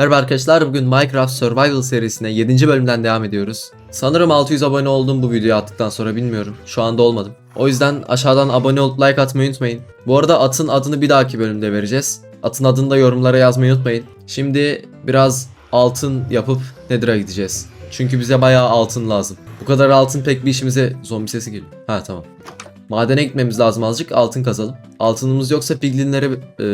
Merhaba arkadaşlar bugün Minecraft Survival serisine 7. bölümden devam ediyoruz. Sanırım 600 abone oldum bu videoyu attıktan sonra bilmiyorum. Şu anda olmadım. O yüzden aşağıdan abone olup like atmayı unutmayın. Bu arada atın adını bir dahaki bölümde vereceğiz. Atın adını da yorumlara yazmayı unutmayın. Şimdi biraz altın yapıp Nether'a gideceğiz. Çünkü bize bayağı altın lazım. Bu kadar altın pek bir işimize zombi sesi geliyor. Ha tamam. Madene gitmemiz lazım azıcık altın kazalım. Altınımız yoksa piglinlere e,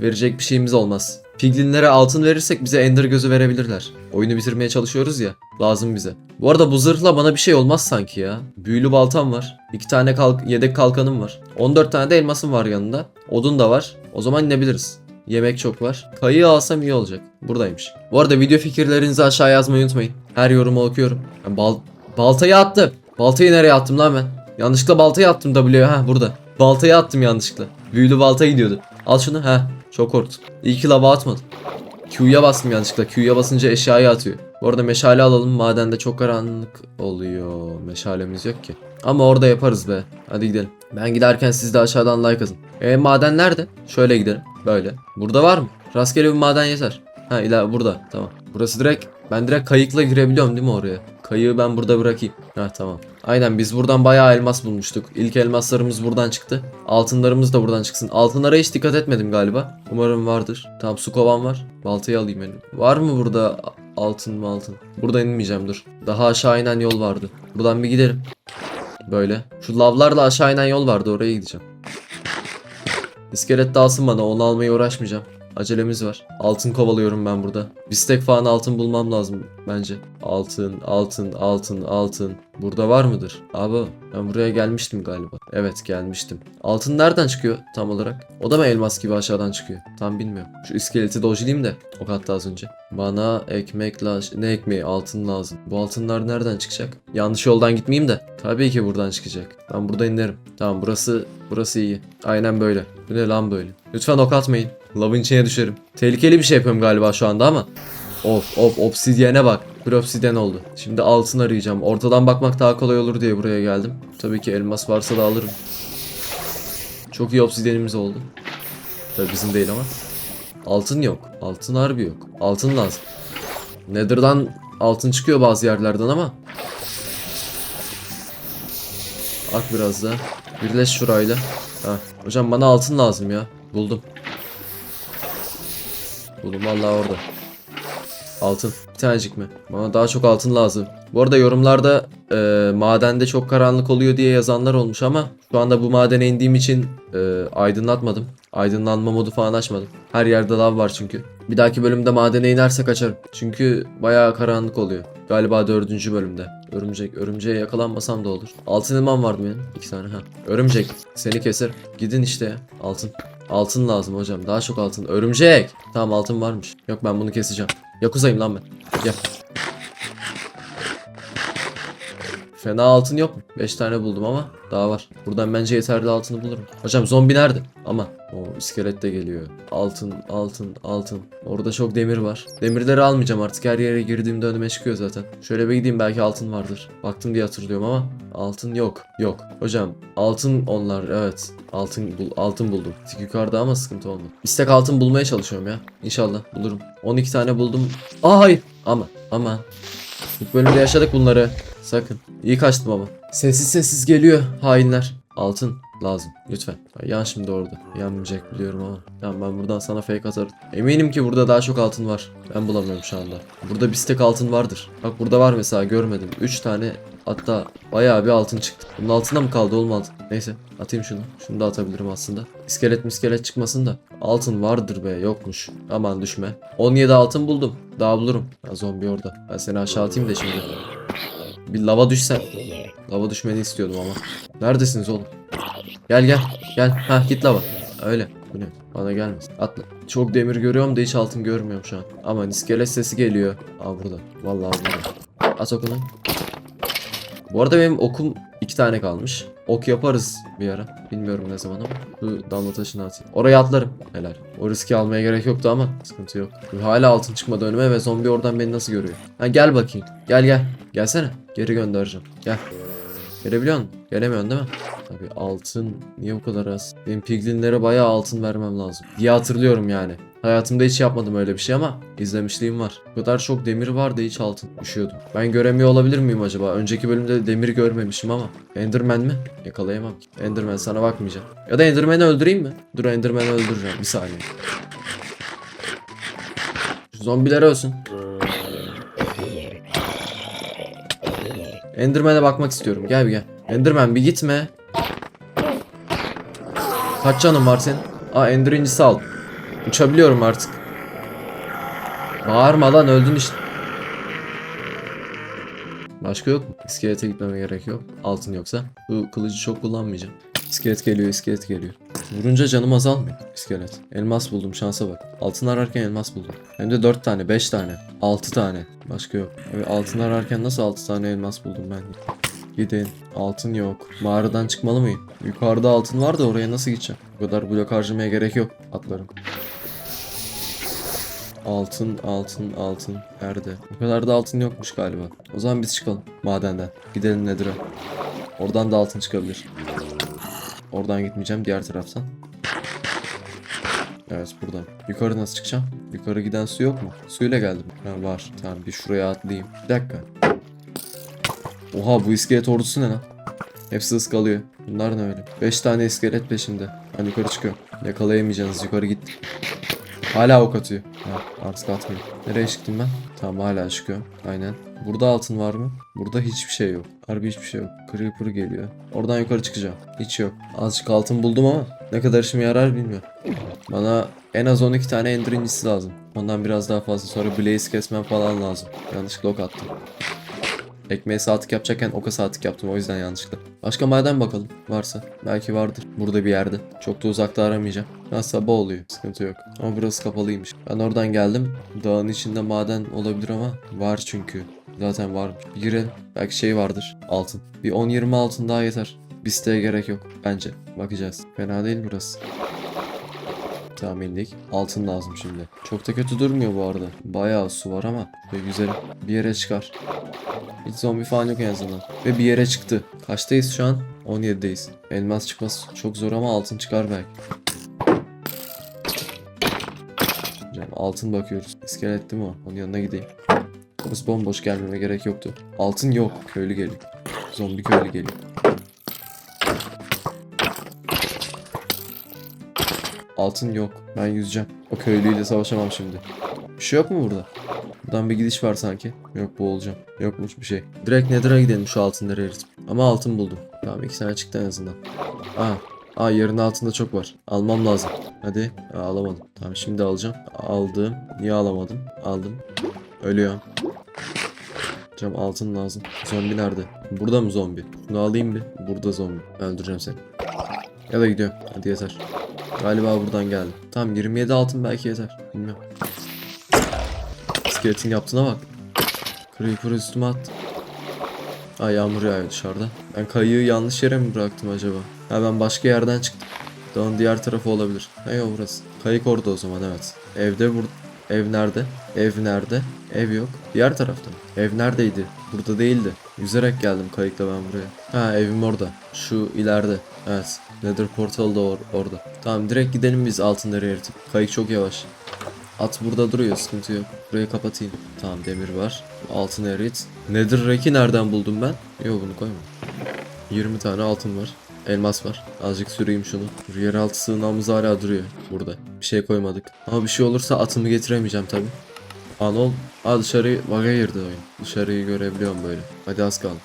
verecek bir şeyimiz olmaz. Piglinlere altın verirsek bize ender gözü verebilirler. Oyunu bitirmeye çalışıyoruz ya. Lazım bize. Bu arada bu zırhla bana bir şey olmaz sanki ya. Büyülü baltam var. iki tane kalk yedek kalkanım var. 14 tane de elmasım var yanında. Odun da var. O zaman inebiliriz. Yemek çok var. Kayığı alsam iyi olacak. Buradaymış. Bu arada video fikirlerinizi aşağı yazmayı unutmayın. Her yorumu okuyorum. Ben bal baltayı attım. Baltayı nereye attım lan ben? Yanlışlıkla baltayı attım W'ye. Ha burada. Baltayı attım yanlışlıkla. Büyülü balta gidiyordu. Al şunu. Ha. Çok korktum. İyi ki lava atmadım. Q'ya bastım yanlışlıkla. Q'ya basınca eşyayı atıyor. Bu arada meşale alalım. Madende çok karanlık oluyor. Meşalemiz yok ki. Ama orada yaparız be. Hadi gidelim. Ben giderken siz de aşağıdan like atın. E maden nerede? Şöyle gidelim. Böyle. Burada var mı? Rastgele bir maden yeter. Ha ila burada. Tamam. Burası direkt ben direkt kayıkla girebiliyorum değil mi oraya? Kayığı ben burada bırakayım. Ha tamam. Aynen biz buradan bayağı elmas bulmuştuk. İlk elmaslarımız buradan çıktı. Altınlarımız da buradan çıksın. Altınlara hiç dikkat etmedim galiba. Umarım vardır. Tamam su kovan var. Baltayı alayım benim. Var mı burada altın mı altın? Burada inmeyeceğim dur. Daha aşağı inen yol vardı. Buradan bir gidelim. Böyle. Şu lavlarla aşağı inen yol vardı oraya gideceğim. İskelet dalsın bana onu almaya uğraşmayacağım. Acelemiz var. Altın kovalıyorum ben burada. Bir stek falan altın bulmam lazım bence. Altın, altın, altın, altın. Burada var mıdır? Abi ben buraya gelmiştim galiba. Evet gelmiştim. Altın nereden çıkıyor tam olarak? O da mı elmas gibi aşağıdan çıkıyor? Tam bilmiyorum. Şu iskeleti dojlayayım da. O katta az önce. Bana ekmek lazım. Ne ekmeği? Altın lazım. Bu altınlar nereden çıkacak? Yanlış yoldan gitmeyeyim de. Tabii ki buradan çıkacak. Ben burada inerim. Tamam burası burası iyi. Aynen böyle. Bu ne lan böyle? Lütfen ok atmayın. Lavın içine düşerim. Tehlikeli bir şey yapıyorum galiba şu anda ama. Of of obsidyene bak. Bir obsidyen oldu. Şimdi altın arayacağım. Ortadan bakmak daha kolay olur diye buraya geldim. Tabii ki elmas varsa da alırım. Çok iyi obsidyenimiz oldu. Tabii bizim değil ama. Altın yok. Altın harbi yok. Altın lazım. Nether'dan altın çıkıyor bazı yerlerden ama. Ak biraz da. Birleş şurayla. Ha. Hocam bana altın lazım ya. Buldum. Buldum vallahi orada. Altın. Bir tanecik mi? Bana daha çok altın lazım. Bu arada yorumlarda e, madende çok karanlık oluyor diye yazanlar olmuş ama şu anda bu madene indiğim için e, aydınlatmadım. Aydınlanma modu falan açmadım. Her yerde lav var çünkü. Bir dahaki bölümde madene inersek açarım. Çünkü bayağı karanlık oluyor. Galiba dördüncü bölümde. Örümcek. Örümceğe yakalanmasam da olur. Altın elmam vardı benim. İki tane ha. Örümcek. Seni keser. Gidin işte. Altın. Altın lazım hocam. Daha çok altın. Örümcek. Tamam altın varmış. Yok ben bunu keseceğim. Yakuzayım lan ben. Gel. Fena altın yok mu? 5 tane buldum ama daha var. Buradan bence yeterli altını bulurum. Hocam zombi nerede? Ama o iskelet de geliyor. Altın, altın, altın. Orada çok demir var. Demirleri almayacağım artık. Her yere girdiğimde önüme çıkıyor zaten. Şöyle bir gideyim belki altın vardır. Baktım diye hatırlıyorum ama altın yok. Yok. Hocam altın onlar evet. Altın bul altın buldum. Tik yukarıda ama sıkıntı olmadı. İstek altın bulmaya çalışıyorum ya. İnşallah bulurum. 12 tane buldum. Aa hayır. Ama ama İlk bölümde yaşadık bunları. Sakın. İyi kaçtım ama. Sessiz sessiz geliyor hainler. Altın lazım lütfen. Yan şimdi orada. Yanmayacak biliyorum ama. Tamam ben buradan sana fake atarım. Eminim ki burada daha çok altın var. Ben bulamıyorum şu anda. Burada bir stek altın vardır. Bak burada var mesela görmedim. 3 tane hatta bayağı bir altın çıktı. Bunun altında mı kaldı olmadı. Neyse atayım şunu. Şunu da atabilirim aslında. İskelet miskelet çıkmasın da. Altın vardır be yokmuş. Aman düşme. 17 altın buldum. Daha bulurum. Ya zombi orada. Ben seni aşağı atayım da şimdi. Bir lava düşsen. Lava düşmeni istiyordum ama. Neredesiniz oğlum? Gel gel. Gel. Ha git lava. Öyle. Bu ne? Bana gelmez. Atla. Çok demir görüyorum da hiç altın görmüyorum şu an. Aman iskelet sesi geliyor. Aa burada. Vallahi burada. At okunu. Bu arada benim okum iki tane kalmış. Ok yaparız bir ara. Bilmiyorum ne zaman ama. Şu damla taşını atayım. Oraya atlarım. Helal. O riski almaya gerek yoktu ama sıkıntı yok. Hala altın çıkmadı önüme ve zombi oradan beni nasıl görüyor? Ha gel bakayım. Gel gel. Gelsene. Geri göndereceğim. Gel. Gelebiliyor musun? Gelemiyorsun değil mi? Tabii altın niye bu kadar az? Benim piglinlere bayağı altın vermem lazım. Diye hatırlıyorum yani. Hayatımda hiç yapmadım öyle bir şey ama izlemişliğim var. Bu kadar çok demir vardı hiç altın düşüyordu. Ben göremiyor olabilir miyim acaba? Önceki bölümde demir görmemişim ama. Enderman mi? Yakalayamam ki. Enderman sana bakmayacağım. Ya da Enderman'i öldüreyim mi? Dur Enderman'i öldüreceğim. Bir saniye. Zombiler ölsün. Enderman'e bakmak istiyorum. Gel bir gel. Enderman bir gitme. Kaç canın var senin? Aa Ender incisi. Uçabiliyorum artık. Bağırma lan öldün işte. Başka yok mu? İskelete gitmeme gerek yok. Altın yoksa. Bu kılıcı çok kullanmayacağım. İskelet geliyor, iskelet geliyor. Vurunca canım azalmıyor. İskelet. Elmas buldum şansa bak. Altın ararken elmas buldum. Hem de 4 tane, 5 tane, 6 tane. Başka yok. Evet, altın ararken nasıl 6 tane elmas buldum ben? Gidin. Altın yok. Mağaradan çıkmalı mıyım? Yukarıda altın var da oraya nasıl gideceğim? Bu kadar blok harcamaya gerek yok. Atlarım. Altın, altın, altın. Nerede? Bu kadar da altın yokmuş galiba. O zaman biz çıkalım madenden. Gidelim Nedir'e. Oradan da altın çıkabilir. Oradan gitmeyeceğim diğer taraftan. Evet buradan. Yukarı nasıl çıkacağım? Yukarı giden su yok mu? Suyla geldim. Ha var. Tamam bir şuraya atlayayım. Bir dakika. Oha bu iskelet ordusu ne lan? Hepsi ıskalıyor. Bunlar ne öyle? 5 tane iskelet peşinde. Ben yukarı çıkıyorum. Yakalayamayacaksınız yukarı git. Hala ok atıyor. Ha, artık atmıyor. Nereye çıktım ben? Tamam hala çıkıyorum. Aynen. Burada altın var mı? Burada hiçbir şey yok. Harbi hiçbir şey yok. Creeper geliyor. Oradan yukarı çıkacağım. Hiç yok. Azıcık altın buldum ama ne kadar işime yarar bilmiyorum. Bana en az 12 tane ender lazım. Ondan biraz daha fazla. Sonra blaze kesmem falan lazım. Yanlışlıkla ok attım. Ekmeğe saatlik yapacakken oka saatlik yaptım o yüzden yanlışlıkla. Başka maden bakalım varsa. Belki vardır. Burada bir yerde. Çok da uzakta aramayacağım. Biraz sabah oluyor. Sıkıntı yok. Ama burası kapalıymış. Ben oradan geldim. Dağın içinde maden olabilir ama var çünkü. Zaten. Bir girelim. Belki şey vardır. Altın. Bir 10-20 altın daha yeter. Bir siteye gerek yok. Bence. Bakacağız. Fena değil burası. Tamam indik. Altın lazım şimdi. Çok da kötü durmuyor bu arada. Bayağı su var ama. Ve güzel. Bir yere çıkar. Hiç zombi falan yok en azından. Ve bir yere çıktı. Kaçtayız şu an? 17'deyiz. Elmas çıkması çok zor ama altın çıkar belki. Altın bakıyoruz. İskelet değil mi o? Onun yanına gideyim. Burası bomboş gelmeme gerek yoktu. Altın yok. Köylü geliyor. Zombi köylü geliyor. Altın yok. Ben yüzeceğim. O köylüyle savaşamam şimdi. Bir şey yok mu burada? Buradan bir gidiş var sanki. Yok boğulacağım. Yokmuş bir şey. Direkt Nether'a gidelim şu altınları eritip. Ama altın buldum. Tamam iki tane çıktı en azından. Aa. Aa yerin altında çok var. Almam lazım. Hadi. Aa, alamadım. Tamam şimdi alacağım. Aldım. Niye alamadım? Aldım. Ölüyorum. Cam altın lazım. Zombi nerede? Burada mı zombi? Bunu alayım bir. Burada zombi. Öldüreceğim seni. Ya da gidiyorum. Hadi yeter. Galiba buradan geldi. Tamam 27 altın belki yeter. Bilmiyorum. İskeletin yaptığına bak. Creeper üstüme attı. Ay yağmur yağıyor dışarıda. Ben kayığı yanlış yere mi bıraktım acaba? Ha ben başka yerden çıktım. Dağın diğer tarafı olabilir. Ha yok burası. Kayık orada o zaman evet. Evde bur... Ev nerede? Ev nerede? Ev yok. Diğer tarafta mı? Ev neredeydi? Burada değildi. Yüzerek geldim kayıkla ben buraya. Ha evim orada. Şu ileride. Evet. Nether portal da or- orada. Tamam direkt gidelim biz altınları eritip. Kayık çok yavaş. At burada duruyor sıkıntı yok. Burayı kapatayım. Tamam demir var. Altın erit. Nether reki nereden buldum ben? Yok bunu koyma. 20 tane altın var. Elmas var. Azıcık süreyim şunu. Yeraltı sığınağımız hala duruyor burada. Şey koymadık. Ama bir şey olursa atımı getiremeyeceğim tabi. Anol. Aa dışarıyı vaga girdi oyun. Dışarıyı görebiliyorum böyle. Hadi az kaldı.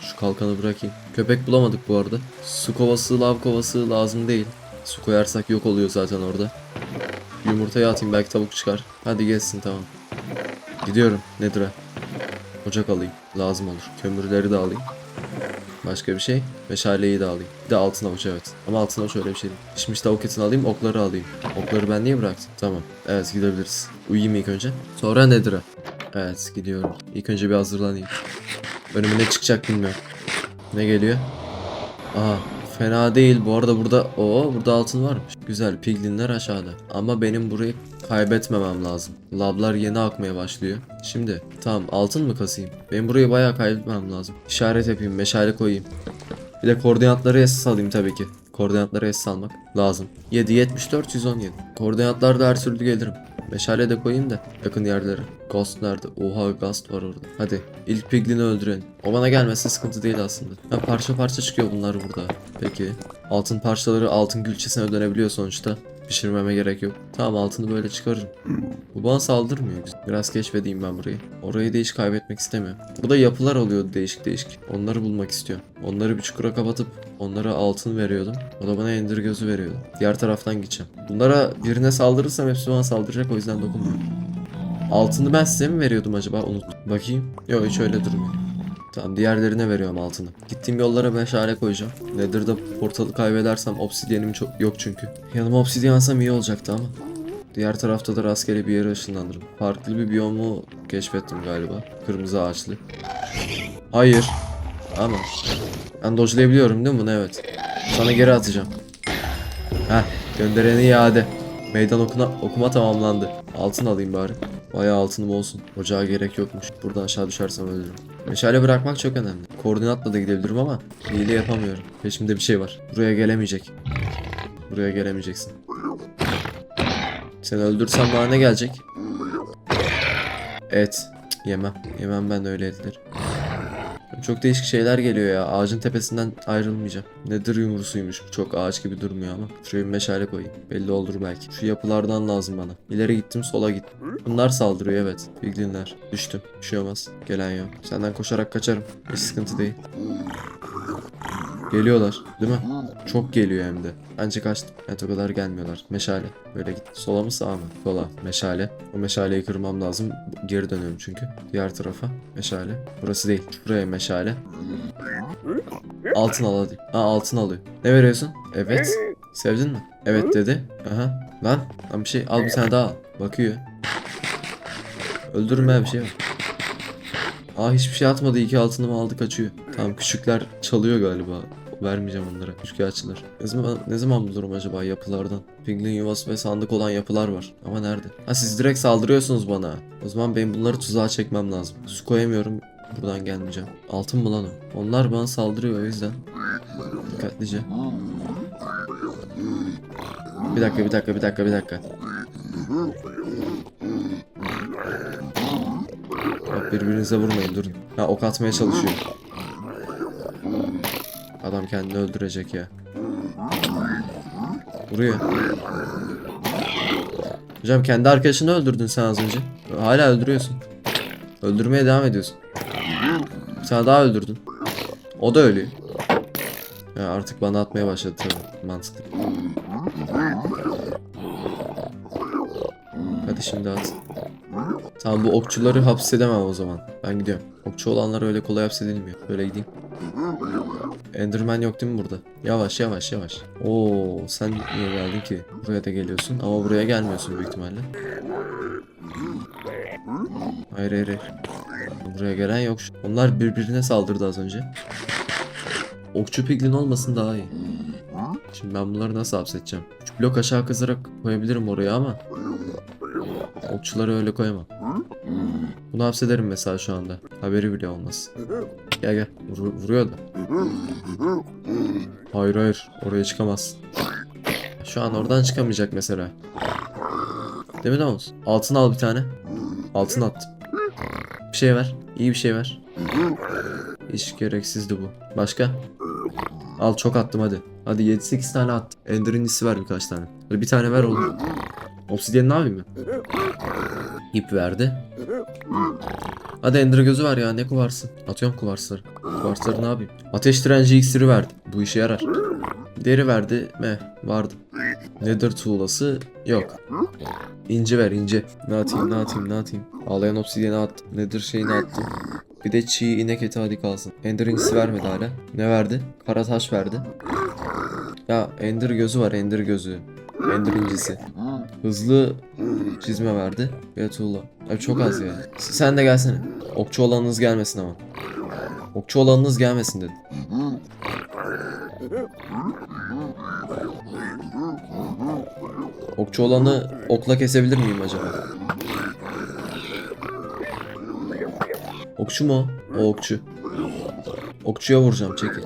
Şu kalkanı bırakayım. Köpek bulamadık bu arada. Su kovası, lav kovası lazım değil. Su koyarsak yok oluyor zaten orada. Yumurtayı atayım belki tavuk çıkar. Hadi gelsin tamam. Gidiyorum Nedir'e. Ocak alayım. Lazım olur. Kömürleri de alayım. Başka bir şey. Meşaleyi de alayım. Bir de altın avuç evet. Ama altın avuç öyle bir şey değil. Pişmiş tavuk etini alayım okları alayım. Okları ben niye bıraktım? Tamam. Evet gidebiliriz. Uyuyayım ilk önce. Sonra Nedir'e. Evet gidiyorum. İlk önce bir hazırlanayım. Önüme ne çıkacak bilmiyorum. Ne geliyor? Aha fena değil. Bu arada burada o burada altın varmış. Güzel piglinler aşağıda. Ama benim burayı kaybetmemem lazım. Lablar yeni akmaya başlıyor. Şimdi tamam altın mı kasayım? Benim burayı bayağı kaybetmem lazım. İşaret yapayım, meşale koyayım. Bir de koordinatları esas alayım tabii ki. Koordinatları es almak lazım. 7 74 117. Koordinatlarda her türlü gelirim. Meşale de koyayım da yakın yerlere. Ghost nerede? Oha Ghost var orada. Hadi ilk piglini öldürelim. O bana gelmesi sıkıntı değil aslında. Ha, parça parça çıkıyor bunlar burada. Peki. Altın parçaları altın gülçesine dönebiliyor sonuçta. Pişirmeme gerek yok. Tamam altını böyle çıkarırım. Bu bana saldırmıyor. Biraz keşfedeyim ben burayı. Orayı da hiç kaybetmek istemiyorum. Burada yapılar oluyordu değişik değişik. Onları bulmak istiyorum. Onları bir çukura kapatıp onlara altın veriyordum. O da bana ender gözü veriyordu. Diğer taraftan gideceğim. Bunlara birine saldırırsam hepsi bana saldıracak o yüzden dokunmuyorum. Altını ben size mi veriyordum acaba? Unut. Bakayım. Yok hiç öyle durmuyor. Tamam diğerlerine veriyorum altını. Gittiğim yollara meşale koyacağım. Nether'da portalı kaybedersem obsidyenim çok yok çünkü. Yanıma obsidyen alsam iyi olacaktı ama. Diğer tarafta da rastgele bir yere ışınlandırdım. Farklı bir biyomu keşfettim galiba. Kırmızı ağaçlı. Hayır. Ama. Ben dodge'layabiliyorum değil mi bunu? Evet. Sana geri atacağım. Heh. Göndereni iade. Meydan okuna, okuma tamamlandı. Altın alayım bari. Bayağı altınım olsun. Ocağa gerek yokmuş. Buradan aşağı düşersem ölürüm. Meşale bırakmak çok önemli. Koordinatla da gidebilirim ama hile yapamıyorum. Peşimde bir şey var. Buraya gelemeyecek. Buraya gelemeyeceksin. Seni öldürsem bana ne gelecek? Et. Yemem. Yemem ben öyle etleri. Çok değişik şeyler geliyor ya. Ağacın tepesinden ayrılmayacağım. Nedir yumrusuymuş çok ağaç gibi durmuyor ama. Şuraya bir meşale koyayım. Belli olur belki. Şu yapılardan lazım bana. İleri gittim sola gittim. Bunlar saldırıyor evet. Bildiğinler. Düştüm. Bir şey olmaz. Gelen yok. Senden koşarak kaçarım. Hiç sıkıntı değil. Geliyorlar değil mi? Çok geliyor hem de. Bence kaçtım. Evet o kadar gelmiyorlar. Meşale. Böyle git. Sola mı sağa mı? Sola. Meşale. O meşaleyi kırmam lazım. Geri dönüyorum çünkü. Diğer tarafa. Meşale. Burası değil. Buraya meşale. Altın al hadi. Ha altın alıyor. Ne veriyorsun? Evet. Sevdin mi? Evet dedi. Aha. Lan. Lan bir şey. Al bir tane daha al. Bakıyor. Öldürme bir şey yok. Aa hiçbir şey atmadı. iki altınımı aldı kaçıyor. Tamam küçükler çalıyor galiba. Vermeyeceğim onlara. Küçük ağaçlar. Ne zaman, ne zaman bulurum acaba yapılardan? Piglin yuvası ve sandık olan yapılar var. Ama nerede? Ha siz direkt saldırıyorsunuz bana. O zaman benim bunları tuzağa çekmem lazım. Su koyamıyorum. Buradan gelmeyeceğim. Altın mı lan o? Onlar bana saldırıyor o yüzden. Dikkatlice. Bir dakika bir dakika bir dakika bir dakika. Bak birbirinize vurmayın durun. Ha ok atmaya çalışıyor. Adam kendini öldürecek ya. Vuruyor. Hocam kendi arkadaşını öldürdün sen az önce. Hala öldürüyorsun. Öldürmeye devam ediyorsun. Bir tane daha öldürdün. O da ölüyor. Ya artık bana atmaya başladı tabii. Mantıklı. Hadi şimdi at. Tamam bu okçuları hapsedemem o zaman. Ben gidiyorum. Okçu olanlar öyle kolay hapsedilmiyor. Böyle gideyim. Enderman yok değil mi burada? Yavaş yavaş yavaş. Oo sen niye geldin ki? Buraya da geliyorsun ama buraya gelmiyorsun büyük ihtimalle. Hayır hayır. Buraya gelen yok. Onlar birbirine saldırdı az önce. Okçu piglin olmasın daha iyi. Şimdi ben bunları nasıl hapsedeceğim? 3 blok aşağı kazarak koyabilirim oraya ama Okçuları öyle koyamam. Bunu hapsederim mesela şu anda. Haberi bile olmaz. Gel gel. Vur- vuruyor da. Hayır hayır. Oraya çıkamaz. Şu an oradan çıkamayacak mesela. Değil mi Davos? Altın al bir tane. Altın attım. Bir şey ver. İyi bir şey ver. Hiç gereksizdi bu. Başka? Al çok attım hadi. Hadi 7-8 tane attım. Ender'in isi ver birkaç tane. Hadi bir tane ver oğlum. Obsidian ne yapayım ben? İp verdi. Hadi Ender gözü var ya ne kuvarsın. Atıyorum kuvarsları. Kuvarsları ne yapayım? Ateş direnci iksiri verdi. Bu işe yarar. Deri verdi. Meh vardı. Nether tuğlası yok. İnci ver inci. Ne atayım ne atayım ne atayım. Ağlayan obsidiyeni attım. Nether şeyini attım. Bir de çiğ inek eti hadi kalsın. Ender incisi vermedi hala. Ne verdi? Kara taş verdi. Ya Ender gözü var Ender gözü. Ender incisi. Hızlı çizme verdi. Ve tuğla. Abi çok az ya. Sen de gelsene. Okçu olanınız gelmesin ama. Okçu olanınız gelmesin dedim. Okçu olanı okla kesebilir miyim acaba? Okçu mu? O okçu. Okçuya vuracağım çekil.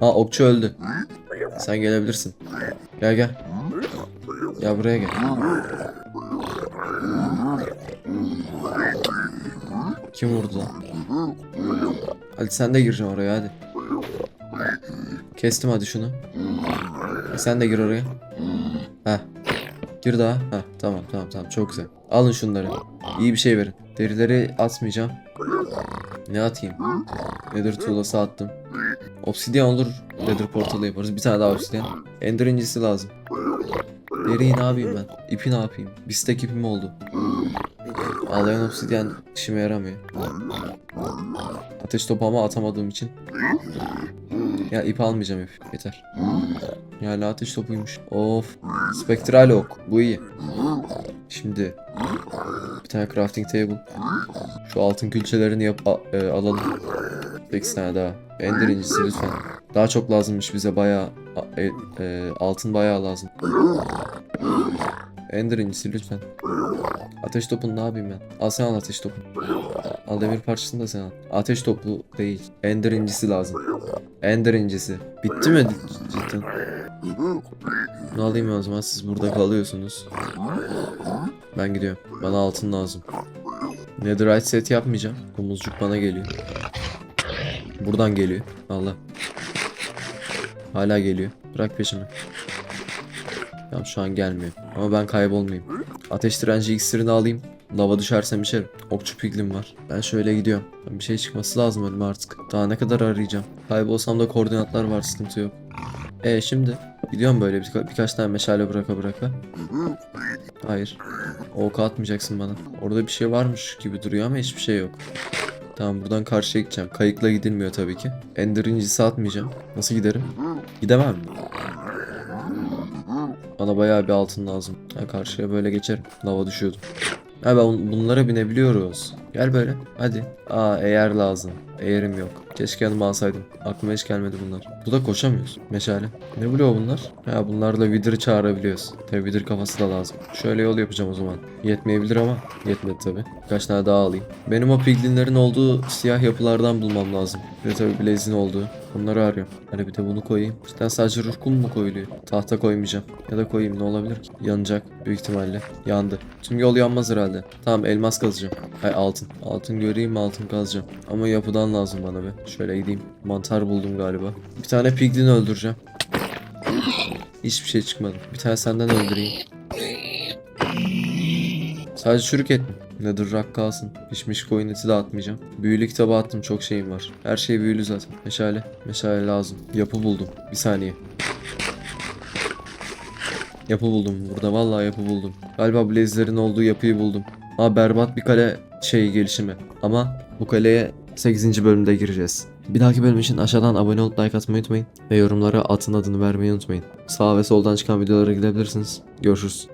Ha okçu öldü. Sen gelebilirsin. Gel gel. Gel buraya gel. Kim vurdu lan? Hadi sen de gireceksin oraya hadi. Kestim hadi şunu. Sen de gir oraya. Heh. Gir daha. Heh tamam tamam tamam çok güzel. Alın şunları. İyi bir şey verin. Derileri atmayacağım. Ne atayım? Nether tuğlası attım. Obsidian olur. Nether portalı yaparız. Bir tane daha obsidian. Ender incisi lazım. Deriyi ne yapayım ben? İpi ne yapayım? Bir stack ipim oldu. Ağlayan obsidian işime yaramıyor. Ateş topu ama atamadığım için. Ya ip almayacağım ip. Yeter. Yani ateş topuymuş. Of. Spektral ok. Bu iyi. Şimdi bir tane crafting table. Şu altın külçelerini yap e, alalım. 8 tane daha. Ender incisi lütfen. Daha çok lazımmış bize bayağı e, e, altın bayağı lazım. Ender incisi lütfen. Ateş topunu ne yapayım ben? Al sen al ateş topunu. Al demir parçasını da sen al. Ateş topu değil. Ender incisi lazım. Ender incisi. Bitti mi cidden? Ne alayım o zaman siz burada kalıyorsunuz. Ben gidiyorum. Bana altın lazım. Netherite set yapmayacağım. Domuzcuk bana geliyor. Buradan geliyor. Allah. Hala geliyor. Bırak peşimi. Tamam şu an gelmiyor. Ama ben kaybolmayayım. Ateş direnci iksirini alayım. Lava düşersem içerim. Okçu piglim var. Ben şöyle gidiyorum. Bir şey çıkması lazım önüme artık. Daha ne kadar arayacağım. Kaybolsam da koordinatlar var sıkıntı yok. E şimdi gidiyorum böyle birka- birkaç tane meşale bıraka bıraka. Hayır. Ok atmayacaksın bana. Orada bir şey varmış gibi duruyor ama hiçbir şey yok. Tamam buradan karşıya gideceğim. Kayıkla gidilmiyor tabii ki. Ender incisi atmayacağım. Nasıl giderim? Gidemem mi? Bana bayağı bir altın lazım. Ha, karşıya böyle geçerim. Lava düşüyordu. Ha ben bunlara binebiliyoruz. Gel böyle. Hadi. Aa eğer lazım. Eğerim yok. Keşke yanıma alsaydım. Aklıma hiç gelmedi bunlar. Burada koşamıyoruz. Meşale. Ne buluyor bunlar? Ha bunlarla Wither'ı çağırabiliyoruz. Tabi Wither kafası da lazım. Şöyle yol yapacağım o zaman. Yetmeyebilir ama. Yetmedi tabi. Birkaç tane daha alayım. Benim o piglinlerin olduğu siyah yapılardan bulmam lazım. Ve tabi Blaze'in olduğu. Bunları arıyorum. Hani bir de bunu koyayım. Cidden sadece ruh kum mu koyuluyor? Tahta koymayacağım. Ya da koyayım ne olabilir ki? Yanacak büyük ihtimalle. Yandı. Tüm yol yanmaz herhalde. Tamam elmas kazacağım. Hay altın. Altın göreyim altın kazacağım. Ama yapıdan lazım bana be. Şöyle gideyim. Mantar buldum galiba. Bir tane piglin öldüreceğim. Hiçbir şey çıkmadı. Bir tane senden öldüreyim. Sadece çürük et? Nedir rak kalsın. Pişmiş koyun eti de atmayacağım. Büyülü kitabı attım çok şeyim var. Her şey büyülü zaten. Meşale. Meşale lazım. Yapı buldum. Bir saniye. Yapı buldum. Burada vallahi yapı buldum. Galiba Blaze'lerin olduğu yapıyı buldum. Ama berbat bir kale şey gelişimi. Ama bu kaleye 8. bölümde gireceğiz. Bir dahaki bölüm için aşağıdan abone olup like atmayı unutmayın. Ve yorumlara atın adını vermeyi unutmayın. Sağ ve soldan çıkan videolara gidebilirsiniz. Görüşürüz.